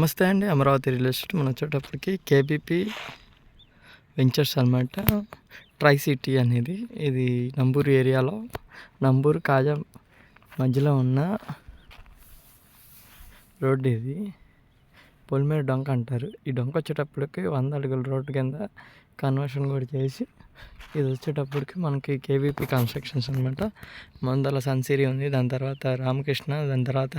నమస్తే అండి Amaravati real estate మనం వచ్చేటప్పటికి కేబీపీ వెంచర్స్ అనమాట ట్రై సిటీ అనేది. ఇది నంబూరు ఏరియాలో. నంబూరు కాజా మధ్యలో ఉన్న రోడ్డు ఇది. పొలిమేర డొంక అంటారు. ఈ డొంక వచ్చేటప్పటికి వంద అడుగుల రోడ్డు కింద కన్వర్షన్ కూడా చేసి ఇది వచ్చేటప్పటికి మనకి కేవీపీ కన్స్ట్రక్షన్స్ అనమాట ముందల సన్సిరి ఉంది దాని తర్వాత రామకృష్ణ దాని తర్వాత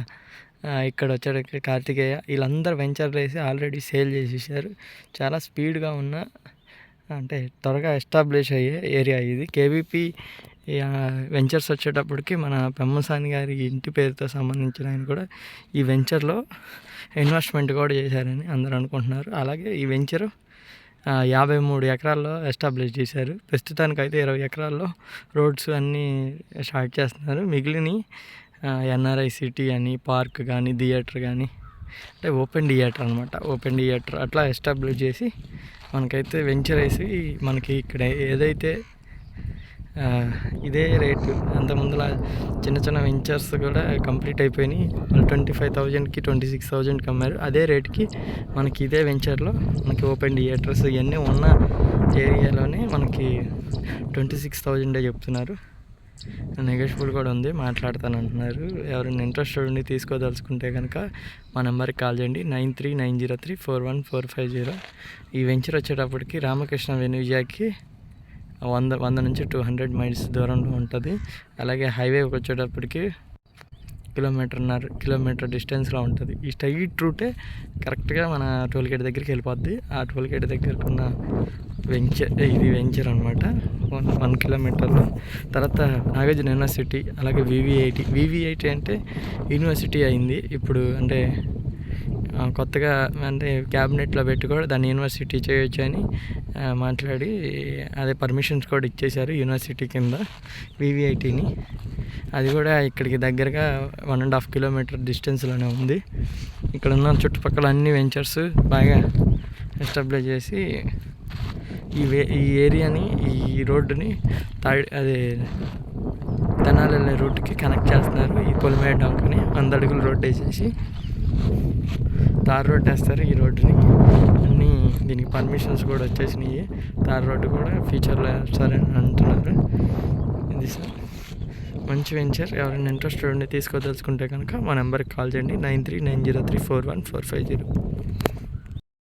ఇక్కడ వచ్చేటప్పటికి కార్తికేయ. వీళ్ళందరూ వెంచర్లు వేసి ఆల్రెడీ సేల్ చేసేసారు. చాలా స్పీడ్గా ఉన్న అంటే త్వరగా ఎస్టాబ్లిష్ అయ్యే ఏరియా ఇది. కేవీపీ వెంచర్స్ వచ్చేటప్పటికి మన పెమ్మసాని గారి ఇంటి పేరుతో సంబంధించిన ఆయన కూడా ఈ వెంచర్లో ఇన్వెస్ట్మెంట్ కూడా చేశారని అందరూ అనుకుంటున్నారు. అలాగే ఈ వెంచరు యాభై మూడు ఎకరాల్లో ఎస్టాబ్లిష్ చేశారు. ప్రస్తుతానికి అయితే ఇరవై ఎకరాల్లో రోడ్స్ అన్నీ స్టార్ట్ చేస్తున్నారు. మిగిలిన ఎన్ఆర్ఐ సిటీ అని పార్క్ కానీ థియేటర్ కానీ అంటే ఓపెన్ థియేటర్ అనమాట ఓపెన్ థియేటర్ అట్లా ఎస్టాబ్లిష్ చేసి మనకైతే వెంచర్ వేసి మనకి ఇక్కడ ఏదైతే ఇదే రేటు. అంతముందులా చిన్న చిన్న వెంచర్స్ కూడా కంప్లీట్ అయిపోయినాయి. వాళ్ళు ట్వంటీ ఫైవ్ థౌజండ్కి ట్వంటీ సిక్స్ థౌజండ్కి అమ్మారు. అదే రేట్కి మనకి ఇదే వెంచర్లో మనకి ఓపెన్ థియేటర్స్ ఇవన్నీ ఉన్న ఏరియాలోనే మనకి ట్వంటీ సిక్స్ థౌజండే చెప్తున్నారు. నెగోషియబుల్ కూడా ఉంది మాట్లాడతాను అంటున్నారు ఎవరైనా ఇంట్రెస్టెడ్ ఉండి తీసుకోదలుచుకుంటే కనుక మా నెంబర్కి కాల్ చేయండి. Nine three nine zero three four one four five zero. ఈ వెంచర్ వచ్చేటప్పటికి రామకృష్ణ వెనుజాకి వంద వంద నుంచి టూ హండ్రెడ్ మైల్స్ దూరంలో ఉంటుంది. అలాగే హైవే వచ్చేటప్పటికి కిలోమీటర్న్నర కిలోమీటర్ డిస్టెన్స్లో ఉంటుంది. ఈ స్ట్రైట్ రూటే కరెక్ట్గా మన టోల్ గేట్ దగ్గరికి వెళ్ళిపోద్ది. ఆ టోల్ గేట్ దగ్గరకు ఉన్న వెంచర్ ఇది వెంచర్ అనమాట వన్ వన్ కిలోమీటర్లో. తర్వాత నాగార్జున యూనివర్సిటీ అలాగే వివిఐటి వివిఐటి అంటే యూనివర్సిటీ అయింది. ఇప్పుడు అంటే కొత్తగా అంటే క్యాబినెట్లో పెట్టి కూడా దాన్ని యూనివర్సిటీ చేయొచ్చు అని మాట్లాడి అదే పర్మిషన్స్ కూడా ఇచ్చేశారు యూనివర్సిటీ కింద వివిఐటీని. అది కూడా ఇక్కడికి దగ్గరగా వన్ అండ్ హాఫ్ కిలోమీటర్ డిస్టెన్స్లోనే ఉంది. ఇక్కడ ఉన్న చుట్టుపక్కల అన్ని వెంచర్స్ బాగా ఎస్టాబ్లిష్ చేసి ఈ వే ఈ ఏరియాని ఈ రోడ్డుని తాడి అదే తెనాలి వెళ్ళే రూట్కి కనెక్ట్ చేస్తున్నారు. ఈ పొలిమేర డాంకని వంద అడుగుల రోడ్ వేసేసి. తార్ రోడ్ వేస్తారు ఈ రోడ్డుని. అన్నీ దీనికి పర్మిషన్స్ కూడా వచ్చేసినాయి. తార్ రోడ్డు కూడా ఫ్యూచర్లో వేస్తారని అంటున్నారు. ఇది సార్. మంచి వెంచర్. ఎవరైనా ఇంట్రెస్టెడ్ ఉండి తీసుకోదలుచుకుంటే కనుక మా నెంబర్కి కాల్ చేయండి. Nine three nine zero three four one four five zero.